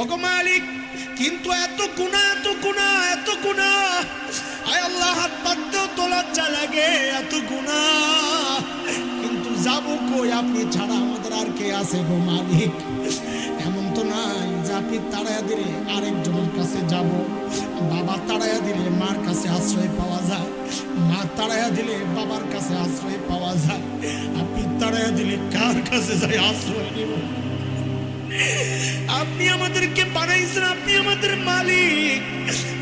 ওগো মালিক, কিন্তু এত গুণা এত গুণা এত গুণা। আয় আল্লাহ, হাত পাততেও তো লজ্জা লাগে এত গুণা। কিন্তু যাব কই আপনি ছাড়া? আমাদের আর কে আছে গো মালিক? এমন তো নাই যে আপনি তাড়াইয়া দিলে আরেকজনের কাছে যাব। বাবা তাড়াইয়া দিলে মার কাছে আশ্রয় পাওয়া যায়। মা তাড়াইয়া দিলে বাবার কাছে আশ্রয় পাওয়া যায়। আপনি তাড়াইয়া দিলে কার কাছে যাই আশ্রয় নেব? আপনি আমাদেরকে বানাইছেন, আপনি আমাদের মালিক।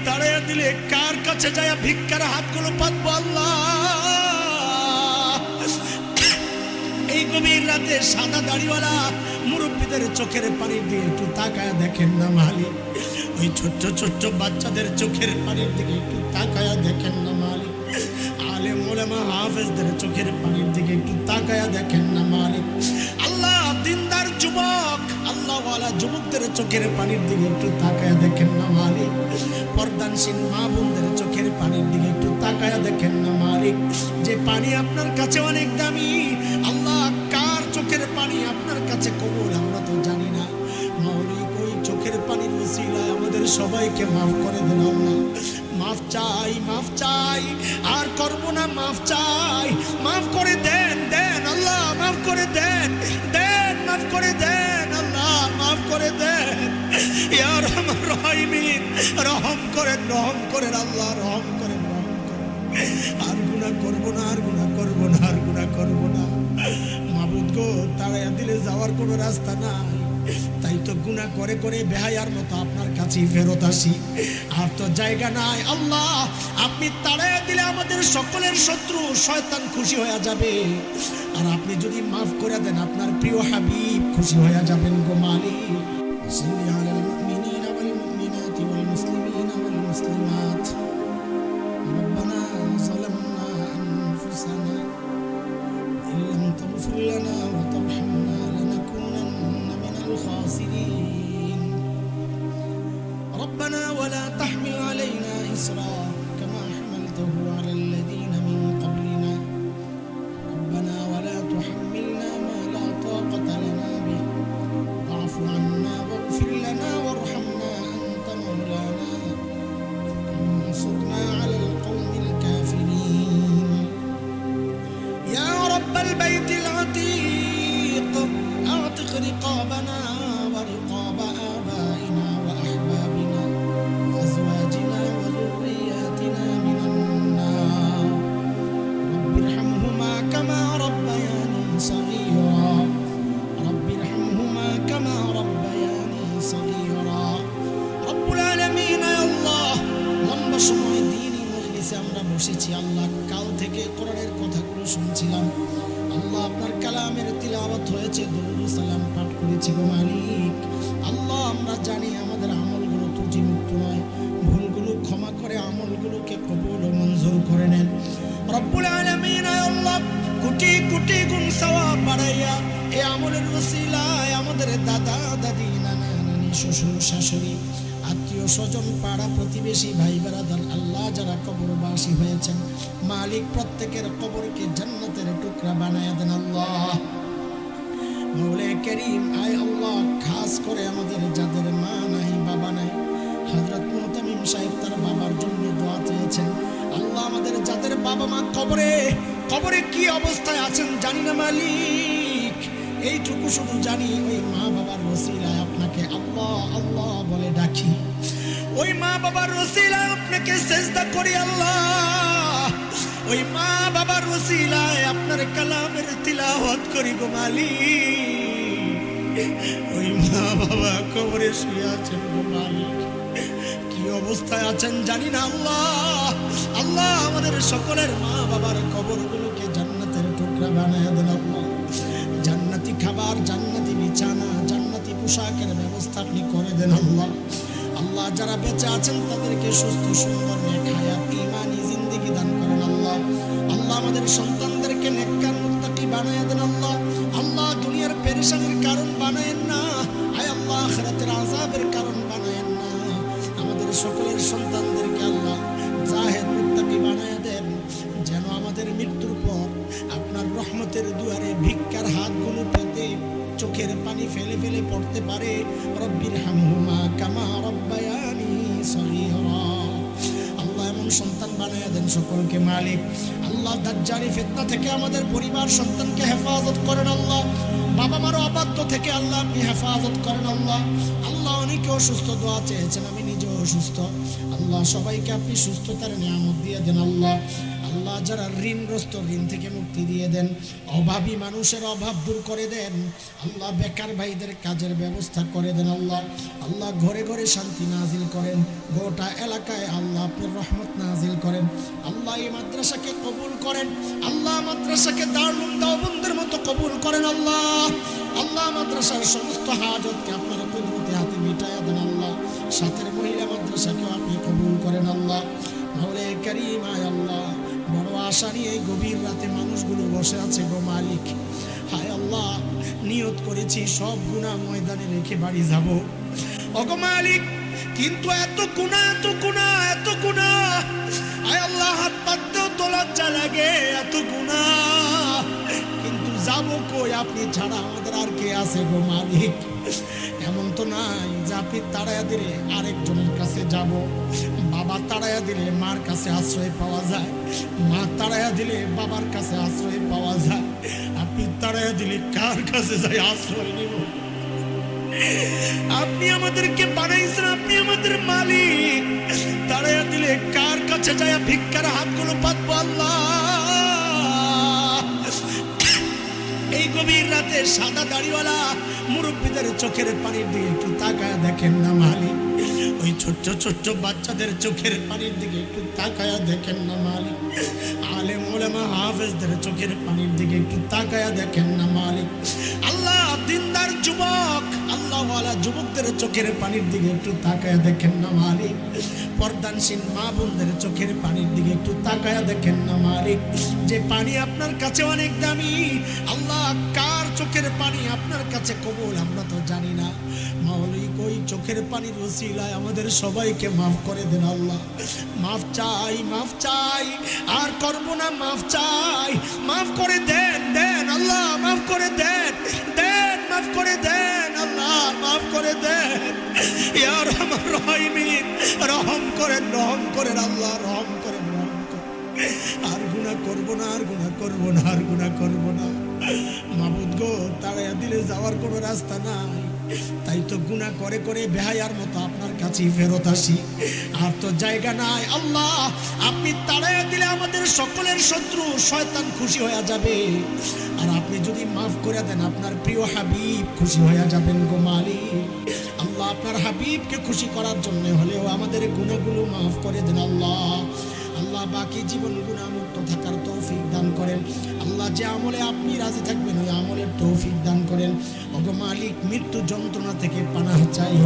তাড়াইয়া দিলে কার কাছে যায় ভিক্ষার হাতগুলো পাতবো আল্লাহ? এই গভীর রাতে সাদা দাড়িওয়ালা মুরব্বীদের চোখের পানি দিয়ে একটু তাকায় দেখেন না মালিক। ওই ছোট্ট ছোট্ট বাচ্চাদের চোখের পানির দিকে একটু তাকায়া দেখেন না মালিক। আলে মোলামা হাফেজদের চোখের পানির দিকে একটু তাকায়া দেখেন না মালিক। আল্লাহওয়ালা যুবকদের চোখের পানির দিকে একটু তাকায়া দেখেন না, মালিক? পর্দানসীন মা বোনদের চোখের পানির দিকে একটু তাকায়া দেখেন না, মালিক? যে পানি আপনার কাছে অনেক দামি, আল্লাহ কার চোখের পানি আপনার কাছে কবুল আমরা তো জানি না। ওই চোখের পানির আমাদের সবাইকে মাফ করে দেন আল্লাহ। মাফ চাই মাফ চাই, আর করব না, মাফ চাই। মাফ করে দেন দেন আল্লাহ, মাফ করে দেন দেন, মাফ করে দেন। করে দেন। রহিমিন রহম করেন রহম করেন, আল্লাহ রহম করেন রহম করেন। আর গুণা করব না, আর গুণা করব না, আর গুণা করব না। মাবুদ গো, তাড়াইয়া দিলে যাওয়ার কোনো রাস্তা নাই। তাই তো গুণা করে করে বেহায়ার মতো আপনার কাছেই ফেরত আসি। আর তো জায়গা নাই। আল্লাহ, আপনি তাড়াইয়া দিলে আমাদের সকলের শত্রু শয়তান খুশি হয়ে যাবে। আর আপনি যদি মাফ করে দেন, আপনার প্রিয় হাবিব খুশি হয়ে যাবেন গো মালিক। صل على المؤمنين والمؤمنات والمسلمين والمسلمات. ربنا ظلمنا أنفسنا وإن لم تغفر لنا وترحمنا لنكونن من الخاسرين. ربنا ولا تحمل علينا إسرا كما حملته على الذين আল্লাহ, কাল থেকে কোরআনের কথাগুলো শুনছিলাম। আল্লাহ আপনার কালামের তিলাওয়াত হয়েছে, দরুদ সালাম পাঠ করেছি গো মালিক। আল্লাহ, আমরা জানি আমাদের আমলগুলো ত্রুটি মুক্ত নয় ভুলগুলো ক্ষমা করে আমলগুলোকে কবুল ও মঞ্জুর করে নেন। রব্বুল আলামিন আল্লাহ, কোটি কোটি গুণ সওয়াব বাড়াইয়া এই আমলের ওসিলায় আমাদের দাদা দাদি, নানা নানি, শ্বশুর শাশুড়ি আত্মীয় স্বজন পাড়া প্রতিবেশী ভাই বেড়াদার আল্লাহ যারা কবরবাসী হয়েছেন, মালিক প্রত্যেকের কবরকে জান্নাতের টুকরা বানায় দেন আল্লাহ। মৌলে করিম, আয় আল্লাহ, খাস করে আমাদের যাদের মা নাই, বাবা নাই। হজরত মোহতামিম সাহেব তার বাবার জন্য দোয়া চেয়েছেন, আল্লাহ আমাদের যাদের বাবা মা কবরে কবরে কি অবস্থায় আছেন জানি না মালিক। এইটুকু শুধু জানি, ওই মা বাবার ওসিলায় আপনাকে আল্লাহ আল্লাহ বলে ডাকি। ওই মা বাবার ওসিলায় আপনাকে চেষ্টা করি আল্লাহ। ওই মা বাবার ওসিলায় আপনার কালামের তিলাওয়াত করি গো মালিক। ওই মা বাবা কবরে শুয়ে আছেন গো মালিক। কি অবস্থায় আছেন জানি না আল্লাহ। আল্লাহ আমাদের সকলের মা বাবার কবরগুলোকে জান্নাতের টুকরা বানায় দেন আল্লাহ। জান্নাতি খাবার, জান্নাতি বিছানা, জান্নাতি পোশাকের ব্যবস্থা আপনি করে দেন আল্লাহ। আল্লাহ, যারা বেঁচে আছেন তাদেরকে সুস্থ, সুন্দর, নেক হায়াত ইমানি জিন্দেগি দান করেন আল্লাহ। আল্লাহ আমাদের সন্তানদেরকে নেককার, মুত্তাকি বানায় দেন আল্লাহ। আল্লাহ দুনিয়ার পেরেশানির কারণ বানায়েন না আয় আল্লাহ, আখিরাতের আযাবের কারণ বানায়েন না। আমাদের সকলের সন্তানদেরকে আল্লাহ জাহেদ, মুত্তাকি বানায় দেন। যেন আমাদের মৃত্যুর পর আপনার রহমতের দুয়ারে ভিক্ষার হাতগুলো পেতে চোখের পানি ফেলে ফেলে পড়তে পারে। রব্বির হামহুমা কামা রব্বায়ানি সহিহরা আল্লাহ এমন সন্তান বানায় দেন সকলকে মালিক। আল্লাহ দাজ্জারি ফিতনা থেকে আমাদের পরিবার সন্তানকে হেফাজত করেন আল্লাহ। বাবা মার অবাধ্য থেকে আল্লাহ আপনি হেফাজত করেন, আল্লাহ আল্লাহ অনেকে অসুস্থ দোয়া চেয়েছেন, আমি নিজেও অসুস্থ। আল্লাহ সবাইকে আপনি সুস্থতার নিয়ামত দিয়ে দেন, আল্লাহ আল্লাহ যারা ঋণগ্রস্ত ঋণ থেকে মুক্তি দিয়ে দেন, অভাবী মানুষের অভাব দূর করে দেন, আল্লাহ বেকার ভাইদের কাজের ব্যবস্থা করে দেন, আল্লাহ আল্লাহ ঘরে ঘরে শান্তি নাজিল করেন, গোটা এলাকায় আল্লাহ আপনার রহমত নাজিল করেন আল্লাহ এই মাদ্রাসাকে কবুল করেন। আল্লাহ মাদ্রাসাকে দারুণ দাওবন্দের মতো কবুল করেন আল্লাহ। আল্লাহ মাদ্রাসার সমস্ত হাজতকে আপনার কুদরতে হাতে মিটাইয়া দেন আল্লাহ। সাথের মহিলা মাদ্রাসাকেও আপনি কবুল করেন আল্লাহ। মাওলে করিম আয় আল্লাহ। বড় আশা নিয়ে এই গভীর রাতে মানুষগুলো বসে আছে গো মালিক। হায় আল্লাহ, নিয়ত করেছি, সব গুণা ময়দানে রেখে বাড়ি যাব। অগো মালিক, কিন্তু এত গুণা এত গুণা এত গুণা আয় আল্লাহ দিলে মার কাছে আশ্রয় পাওয়া যায়। মা তাড়াইয়া দিলে বাবার কাছে আশ্রয় পাওয়া যায়। আপনি দিলে কার কাছে যাই আশ্রয় নিব? আপনি আমাদেরকে বানাইছেন কাছে যায় ভিক্ষার হাতগুলো পাতবো আল্লাহ। এই গভীর রাতে সাদা দাড়িওয়ালা মুরব্বীদের চোখের পানির দিকে একটু তাকায় দেখেন না মালিক ওই ছোট্ট ছোট্ট বাচ্চাদের চোখের পানির দিকে একটু তাকায়া দেখেন না মালিক আলে মোলেমা হাফেজদের চোখের পানির দিকে একটু তাকায়া দেখেন না মালিক আল্লাহ, দিনদার যুবক। আল্লাহওয়ালা যুবকদের চোখের পানির দিকে একটু তাকায়া দেখেন না মালিক পর্দানসীন মা বোনদের চোখের পানির দিকে একটু তাকায়া দেখেন না মালিক। যে পানি আপনার কাছে অনেক দামি। আল্লাহ, কার চোখের পানি আপনার কাছে কবুল? আমরা তো জানি না। মাওলিক ওই চোখের পানির ওসিলায় আমাদের সবাইকে মাফ করে দেন আল্লাহ। মাফ চাই মাফ চাই, আর করব না মাফ চাই। মাফ করে দেন দেন আল্লাহ, মাফ করে দেন দেন, মাফ করে দেন। মাফ করে দেন ইয়ার আমার রহিমিন রহম করেন রহম করেন আল্লাহ, রহম করেন রহম করেন আর গুণা করব না, আর গুণা করব না, আর গুণা করব না। মাবুদ গো, তাড়াইয়া দিলে যাওয়ার কোনো রাস্তা নাই। তাই তো গুণা করে করে বেহায়ার মতো আপনার কাছেই ফেরত আসি। আর তো জায়গা নাই, আল্লাহ, আপনি তাড়াইয়া দিলে আমাদের সকলের শত্রু শয়তান খুশি হয়ে যাবে। আর আপনি যদি মাফ করে দেন, আপনার প্রিয় হাবিব খুশি হয়ে যাবেন গো মালিক। আল্লাহ আপনার হাবিবকে খুশি করার জন্য হলেও আমাদের গুণাগুলো মাফ করে দেন আল্লাহ। আল্লাহ বাকি জীবন গুণামুক্ত থাকার তৌফিক দান করেন। আল্লাহ যে আমলে আপনি রাজি থাকবেন, ওই আমলের তৌফিক দান করেন। ওগো মালিক, মৃত্যু যন্ত্রণা থেকে পানাহ চাই।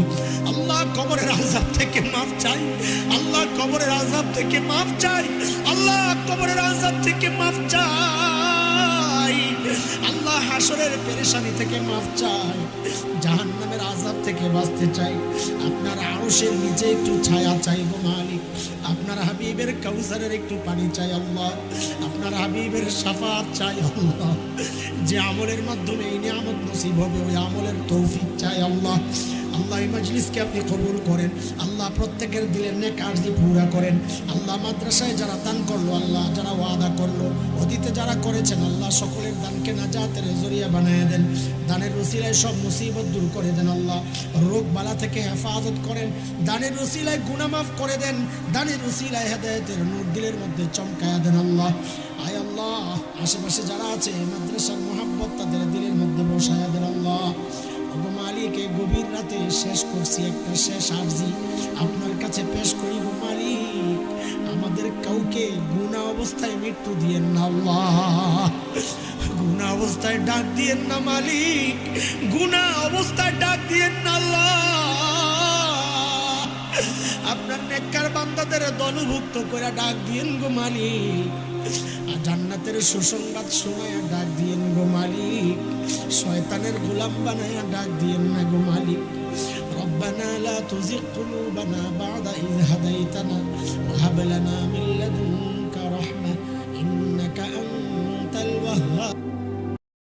আল্লাহ কবরের আজাব থেকে মাফ চাই। আল্লাহ কবরের আজাব থেকে মাফ চাই। আল্লাহ কবরের আজাব থেকে মাফ চাই। আল্লাহ হাসরের পেরেশানি থেকে মাফ চাই। জাহান্নামের আজাব থেকে বাঁচতে চাই। আপনার আরশের নিচে একটু ছায়া চাই গো মালিক। আপনার হাবিবের কাউসারের একটু পানি চাই আল্লাহ। আপনার হাবিবের সাফাত চাই আল্লাহ। যে আমলের মাধ্যমে এই নিয়ামত নসিব হবে, ওই আমলের তৌফিক চাই আল্লাহ। আল্লাহ, এই মজলিসকে আপনি কবুল করেন। আল্লাহ, প্রত্যেকের দিলের নেক আর্জি পুরা করেন। আল্লাহ, মাদ্রাসায় যারা দান করল, আল্লাহ, যারা ওয়াদা করল, অতীতে যারা করেছেন, আল্লাহ, সকলের দানকে নাজাতের জরিয়া বানিয়ে দেন। দানের রসিলায় সব মুসিবত দূর করে দেন আল্লাহ। রোগ বালা থেকে হেফাজত করেন। দানের রসিলায় গুনামাফ করে দেন। দানের রসিলায় হেদায়তের নূর মধ্যে চমকায়া দেন আল্লাহ। আয় আল্লাহ, আশেপাশে যারা আছে, মাদ্রাসার মোহাব্বত তাদের দিলের মধ্যে বসায়া দেন আল্লাহ। ওগো মালিক গভীর রাতে শেষ করছি একটা শেষ আর্জি। আপনার কাছে পেশ করি গো মালিক। আমাদের কাউকে গুণা অবস্থায় মৃত্যু দিয়েন না আল্লাহ। গুণা অবস্থায় ডাক দিয়েন না মালিক। গুণা অবস্থায় ডাক দিয়েন না আল্লাহ। আপনার নেককার বান্দাদের দলভুক্ত করে ডাক দিয়েন গো মালিক আর জান্নাতের সুসংবাদ শোনায় ডাক দিয়েন গো মালিক শয়তানের গোলাম বানায় ডাক দিয়েন না গো মালিক ربنا لا تزغ قلوبنا بعد إذ هديتنا وهب لنا من لدنك